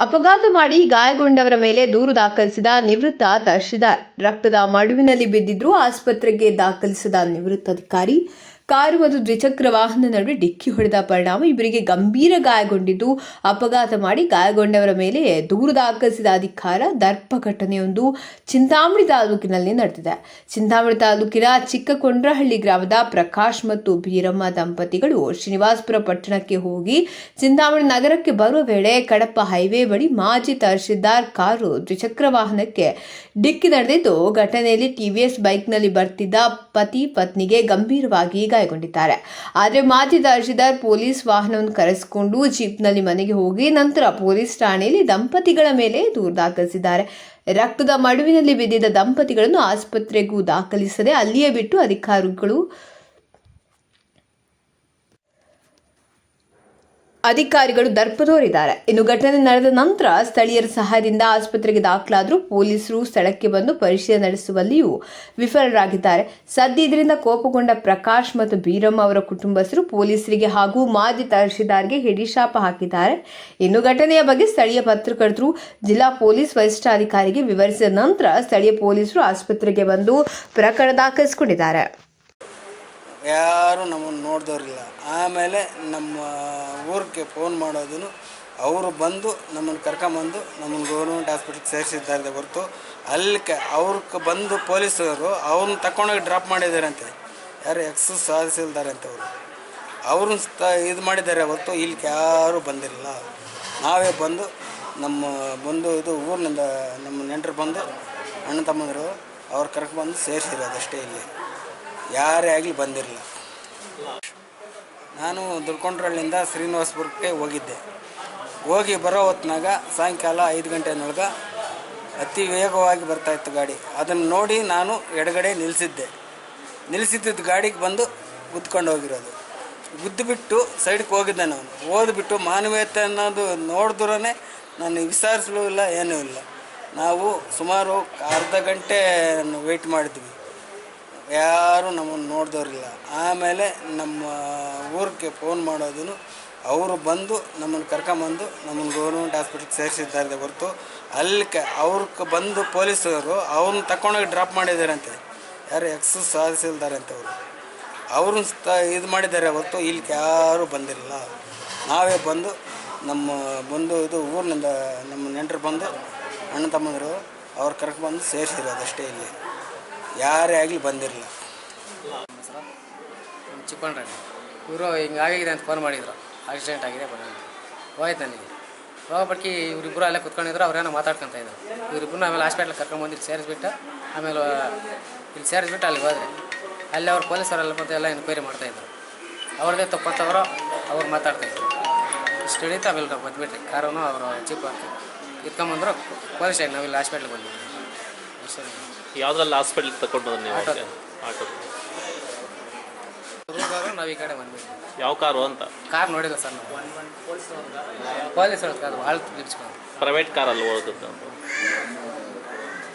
ಅಪಘಾತ ಮಾಡಿ ಗಾಯಗೊಂಡವರ ಮೇಲೆ ದೂರು ದಾಖಲಿಸಿದ ನಿವೃತ್ತ ತಹಶೀಲ್ದಾರ್. ರಕ್ತದ ಮಡುವಿನಲ್ಲಿ ಬಿದ್ದಿದ್ರು ಆಸ್ಪತ್ರೆಗೆ ದಾಖಲಿಸಿದ ನಿವೃತ್ತ ಅಧಿಕಾರಿ. ಕಾರು ಮತ್ತು ದ್ವಿಚಕ್ರ ವಾಹನದ ನಡುವೆ ಡಿಕ್ಕಿ ಹೊಡೆದ ಪರಿಣಾಮ ಇಬ್ಬರಿಗೆ ಗಂಭೀರ ಗಾಯಗೊಂಡಿದ್ದು, ಅಪಘಾತ ಮಾಡಿ ಗಾಯಗೊಂಡವರ ಮೇಲೆ ದೂರು ದಾಖಲಿಸಿದ ಅಧಿಕಾರ ದರ್ಪ ಘಟನೆಯೊಂದು ಚಿಂತಾಮಣಿ ತಾಲೂಕಿನಲ್ಲಿ ನಡೆದಿದೆ. ಚಿಂತಾಮಣಿ ತಾಲೂಕಿನ ಚಿಕ್ಕಕೊಂಡ್ರಹಳ್ಳಿ ಗ್ರಾಮದ ಪ್ರಕಾಶ್ ಮತ್ತು ಬೀರಮ್ಮ ದಂಪತಿಗಳು ಶ್ರೀನಿವಾಸಪುರ ಪಟ್ಟಣಕ್ಕೆ ಹೋಗಿ ಚಿಂತಾಮಣಿ ನಗರಕ್ಕೆ ಬರುವ ವೇಳೆ ಕಡಪ ಹೈವೇ ಬಳಿ ಮಾಜಿ ತಹಶೀಲ್ದಾರ್ ಕಾರು ದ್ವಿಚಕ್ರ ವಾಹನಕ್ಕೆ ಡಿಕ್ಕಿ ನಡೆದಿದ್ದು, ಘಟನೆಯಲ್ಲಿ ಟಿವಿಎಸ್ ಬೈಕ್ನಲ್ಲಿ ಬರ್ತಿದ್ದ ಪತಿ ಪತ್ನಿಗೆ ಗಂಭೀರವಾಗಿ ಗಾಯಗೊಂಡಿದ್ದಾರೆ. ಆದರೆ ಮಾಜಿ ತಹಶೀಲ್ದಾರ್ ಪೊಲೀಸ್ ವಾಹನವನ್ನು ಕರೆಸಿಕೊಂಡು ಜೀಪ್ನಲ್ಲಿ ಮನೆಗೆ ಹೋಗಿ ನಂತರ ಪೊಲೀಸ್ ಠಾಣೆಯಲ್ಲಿ ದಂಪತಿಗಳ ಮೇಲೆ ದೂರು ದಾಖಲಿಸಿದ್ದಾರೆ. ರಕ್ತದ ಮಡುವಿನಲ್ಲಿ ಬಿದ್ದಿದ್ದ ದಂಪತಿಗಳನ್ನು ಆಸ್ಪತ್ರೆಗೂ ದಾಖಲಿಸದೆ ಅಲ್ಲಿಯೇ ಬಿಟ್ಟು ಅಧಿಕಾರಿಗಳು ಅಧಿಕಾರಿಗಳು ದರ್ಪ ತೋರಿದ್ದಾರೆ ಇನ್ನು ಘಟನೆ ನಡೆದ ನಂತರ ಸ್ಥಳೀಯರ ಸಹಾಯದಿಂದ ಆಸ್ಪತ್ರೆಗೆ ದಾಖಲಾದರೂ ಪೊಲೀಸರು ಸ್ಥಳಕ್ಕೆ ಬಂದು ಪರಿಶೀಲನೆ ನಡೆಸುವಲ್ಲಿಯೂ ವಿಫಲರಾಗಿದ್ದಾರೆ. ಸದ್ಯ ಇದರಿಂದ ಕೋಪಗೊಂಡ ಪ್ರಕಾಶ್ ಮತ್ತು ಬೀರಮ್ಮ ಅವರ ಕುಟುಂಬಸ್ಥರು ಪೊಲೀಸರಿಗೆ ಹಾಗೂ ಮಾಜಿ ತಹಶೀಲ್ದಾರ್ಗೆ ಹಿಡಿಶಾಪ ಹಾಕಿದ್ದಾರೆ. ಇನ್ನು ಘಟನೆಯ ಬಗ್ಗೆ ಸ್ಥಳೀಯ ಪತ್ರಕರ್ತರು, ಜಿಲ್ಲಾ ಪೊಲೀಸ್ ವರಿಷ್ಠಾಧಿಕಾರಿಗೆ ವಿವರಿಸಿದ ನಂತರ ಸ್ಥಳೀಯ ಪೊಲೀಸರು ಆಸ್ಪತ್ರೆಗೆ ಬಂದು ಪ್ರಕರಣ ದಾಖಲಿಸಿಕೊಂಡಿದ್ದಾರೆ. ಯಾರು ನಮ್ಮನ್ನು ನೋಡಿದವ್ರಿಲ್ಲ ಆಮೇಲೆ ನಮ್ಮ ಊರಿಗೆ ಫೋನ್ ಮಾಡೋದನ್ನು ಅವರು ಬಂದು ನಮ್ಮನ್ನು ಕರ್ಕೊಂಬಂದು ನಮ್ಮನ್ನು ಗೌರ್ಮೆಂಟ್ ಹಾಸ್ಪಿಟ್ಲಿಗೆ ಸೇರಿಸಿದ್ದಾರೆ ಹೊರತು ಅಲ್ಲಿ ಕ ಅವ್ರಿಗೆ ಬಂದು ಪೊಲೀಸರು ಅವ್ರನ್ನ ತಗೊಂಡೋಗಿ ಡ್ರಾಪ್ ಮಾಡಿದ್ದಾರೆ ಅಂತೆ ಯಾರು ಎಕ್ಸ್ ಅಂತ ಅವರು. ಅವ್ರನ್ನ ಇದು ಮಾಡಿದ್ದಾರೆ ಹೊರತು ಇಲ್ಲಿ ಯಾರೂ ಬಂದಿರಲಿಲ್ಲ. ನಾವೇ ಬಂದು ನಮ್ಮ ಬಂದು ಇದು ಊರಿನಿಂದ ನಮ್ಮ ನೆಂಟರು ಬಂದು ಅಣ್ಣ ತಮ್ಮಂದರು ಅವ್ರು ಕರ್ಕೊಂಡ್ಬಂದು ಸೇರಿಸಿರೋದು ಅಷ್ಟೇ ಇಲ್ಲಿ. ಯಾರೇ ಆಗಲಿ ಬಂದಿರಲಿಲ್ಲ. ನಾನು ದುರ್ಕೊಂಡ್ರಳ್ಳಿಂದ ಶ್ರೀನಿವಾಸಪುರಕ್ಕೆ ಹೋಗಿದ್ದೆ. ಹೋಗಿ ಬರೋ ಹೊತ್ನಾಗ ಸಾಯಂಕಾಲ ಐದು ಗಂಟೆನೊಳಗೆ ಅತಿ ವೇಗವಾಗಿ ಬರ್ತಾಯಿತ್ತು ಗಾಡಿ. ಅದನ್ನು ನೋಡಿ ನಾನು ಎಡಗಡೆ ನಿಲ್ಲಿಸಿದ್ದೆ ನಿಲ್ಲಿಸಿದ್ದ ಗಾಡಿಗೆ ಬಂದು ಗುದ್ಕೊಂಡು ಹೋಗಿರೋದು. ಗುದ್ದುಬಿಟ್ಟು ಸೈಡ್ಗೆ ಹೋಗಿದ್ದೆ ನಾನು. ಓದ್ಬಿಟ್ಟು ಮಾನವೀಯತೆ ಅನ್ನೋದು ನೋಡಿದ್ರೇ ನಾನು ವಿಚಾರಿಸಲೂ ಇಲ್ಲ, ಏನೂ ಇಲ್ಲ. ನಾವು ಸುಮಾರು ಅರ್ಧ ಗಂಟೆ ವೆಯ್ಟ್ ಮಾಡಿದ್ವಿ. ಯಾರು ನಮ್ಮನ್ನು ನೋಡಿದವ್ರಿಲ್ಲ. ಆಮೇಲೆ ನಮ್ಮ ಊರಿಗೆ ಫೋನ್ ಮಾಡೋದನ್ನು ಅವರು ಬಂದು ನಮ್ಮನ್ನು ಕರ್ಕೊಂಬಂದು ನಮ್ಮನ್ನು ಗೌರ್ಮೆಂಟ್ ಹಾಸ್ಪಿಟ್ಲಿಗೆ ಸೇರಿಸಿದ್ದಾರೆ ಹೊರತು ಅಲ್ಲಿ ಕ ಅವ್ರಿಗೆ ಬಂದು ಪೊಲೀಸರು ಅವ್ರನ್ನ ತಕೊಂಡೋಗಿ ಡ್ರಾಪ್ ಮಾಡಿದ್ದಾರೆ ಮಾಡಿದ್ದಾರಂತೆ ಯಾರು ಎಕ್ಸ್ ಅಂತ ಅವರು. ಅವ್ರನ್ನ ತ ಇದು ಮಾಡಿದ್ದಾರೆ ಹೊರತು ಇಲ್ಲಿ ಯಾರೂ ಬಂದಿರಲಿಲ್ಲ. ನಾವೇ ಬಂದು ನಮ್ಮ ಬಂದು ಇದು ಊರಿನಿಂದ ನಮ್ಮ ನೆಂಟರು ಬಂದು ಅಣ್ಣ ತಮ್ಮಂದರು ಅವ್ರು ಕರ್ಕೊಂಡ್ಬಂದು ಸೇರಿಸಿರೋದು ಅಷ್ಟೇ ಇಲ್ಲಿ. ಯಾರೇ ಆಗಲಿ ಬಂದಿರಲಿಲ್ಲ ಚಿಕ್ಕಣ್ಣ ಇವರು ಹಿಂಗಾಗಿದೆ ಅಂತ ಫೋನ್ ಮಾಡಿದ್ರು. ಆಕ್ಸಿಡೆಂಟ್ ಆಗಿದೆ ಬರೋಣ ಹೋಯ್ತು ನನಗೆ. ಹೋಗ್ಬಿಟ್ಟು ಇವರಿಬ್ಬರು ಅಲ್ಲೇ ಕುತ್ಕೊಂಡಿದ್ರು ಅವ್ರೇನೋ ಮಾತಾಡ್ಕೊಂತ ಇದ್ರು. ಇವರಿಬ್ಬರು ಆಮೇಲೆ ಹಾಸ್ಪಿಟ್ಲಿಗೆ ಕರ್ಕೊಂಬಂದು ಇಲ್ಲಿ ಸೇರಿಸ್ಬಿಟ್ಟು, ಆಮೇಲೆ, ಇಲ್ಲಿ ಸೇರಿಸ್ಬಿಟ್ಟು ಅಲ್ಲಿಗೆ ಹೋದ್ರೆ. ಅಲ್ಲಿ ಅವ್ರು ಪೊಲೀಸರೆಲ್ಲ ಮತ್ತೆ ಎಲ್ಲ ಎನ್ಕ್ವೈರಿ ಮಾಡ್ತಾಯಿದ್ರು ಅವ್ರದ್ದೇ ತಪ್ಪಂತವರು ಅವ್ರು ಮಾತಾಡ್ತಾಯಿದ್ರು ಇಷ್ಟು ಹಿಡಿತು ಆಮೇಲೆ ನಾವು ಬಂದ್ಬಿಟ್ರಿ. ಕಾರನ್ನು ಅವರು ಚಿಕ್ಕ ಇಟ್ಕೊಂಬಂದ್ರು ಪೊಲೀಸ್ ಸ್ಟೇಷನ್ ನಾವಿಲ್ಲಿ ಹಾಸ್ಪಿಟ್ಲಿಗೆ ಬಂದಿದ್ದೀವಿ ಯಾವ್ದ್ರಲ್ಲಿ ಹಾಸ್ಪಿಟ್ಲಿಗೆ ತಗೊಂಡು ಬಂದ್ರಿ ನೀವು ಆಟೋ. ಆಟೋ? ರೂಪಾರು ನಾವು ಈ ಕಡೆ ಬಂದ್ಬಿಟ್ಟು ಯಾವ ಕಾರು ಅಂತ? ಕಾರ್ ನೋಡಿಲ್ಲ ಸರ್ ನಾವು. Police car. ಭಾಳ ನಿಲ್ಸ್ಕೊಂಡು ಪ್ರೈವೇಟ್ ಕಾರಲ್ಲಿ ಹೋಗುತ್ತೆ ಅಂತ.